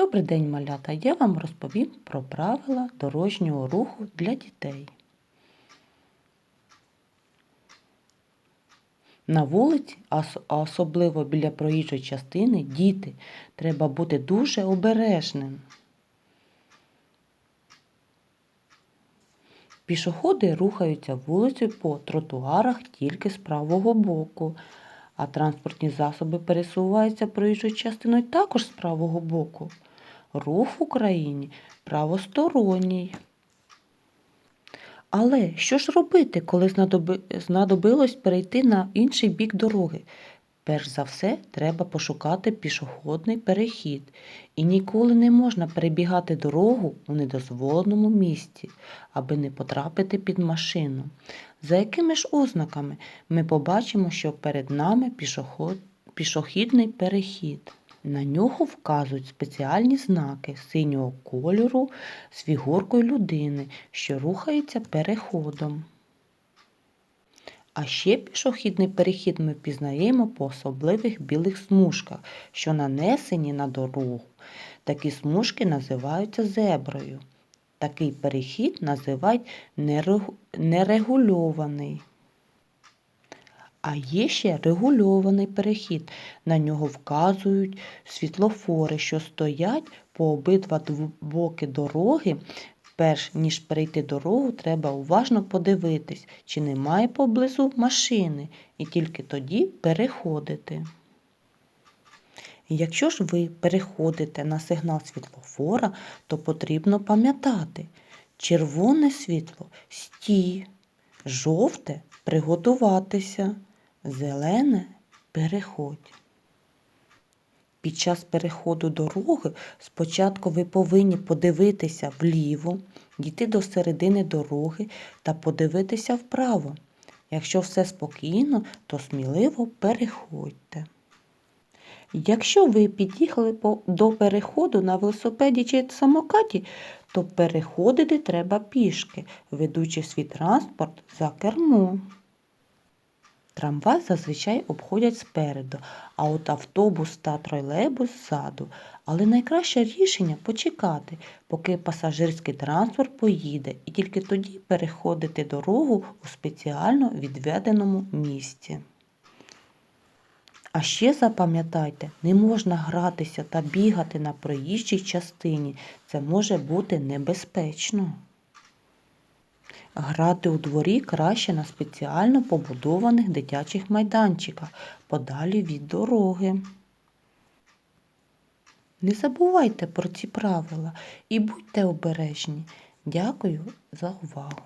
Добрий день, малята! Я вам розповім про правила дорожнього руху для дітей. На вулиці, а особливо біля проїжджої частини, діти, треба бути дуже обережним. Пішоходи рухаються вулицею по тротуарах тільки з правого боку, а транспортні засоби пересуваються проїжджою частиною також з правого боку. Рух в Україні правосторонній. Але що ж робити, коли знадоби- знадобилось перейти на інший бік дороги? Перш за все, треба пошукати пішохідний перехід. І ніколи не можна перебігати дорогу у недозволеному місці, аби не потрапити під машину. За якими ж ознаками ми побачимо, що перед нами пішоход... пішохідний перехід. На нього вказують спеціальні знаки синього кольору з фігуркою людини, що рухається переходом. А ще пішохідний перехід ми пізнаємо по особливих білих смужках, що нанесені на дорогу. Такі смужки називаються зеброю. Такий перехід називають нерегульований. А є ще регульований перехід. На нього вказують світлофори, що стоять по обидва боки дороги. Перш ніж перейти дорогу, треба уважно подивитись, чи немає поблизу машини, і тільки тоді переходити. Якщо ж ви переходите на сигнал світлофора, то потрібно пам'ятати, червоне світло стій, жовте приготуватися, зелене переходь. Під час переходу дороги спочатку ви повинні подивитися вліво, дійти до середини дороги та подивитися вправо. Якщо все спокійно, то сміливо переходьте. Якщо ви під'їхали до переходу на велосипеді чи самокаті, то переходити треба пішки, ведучи свій транспорт за кермо. Трамвай зазвичай обходять спереду, а от автобус та тролейбус ззаду. Але найкраще рішення почекати, поки пасажирський транспорт поїде, і тільки тоді переходити дорогу у спеціально відведеному місці. А ще запам'ятайте, не можна гратися та бігати на проїжджій частині. Це може бути небезпечно. Грати у дворі краще на спеціально побудованих дитячих майданчиках, подалі від дороги. Не забувайте про ці правила і будьте обережні. Дякую за увагу.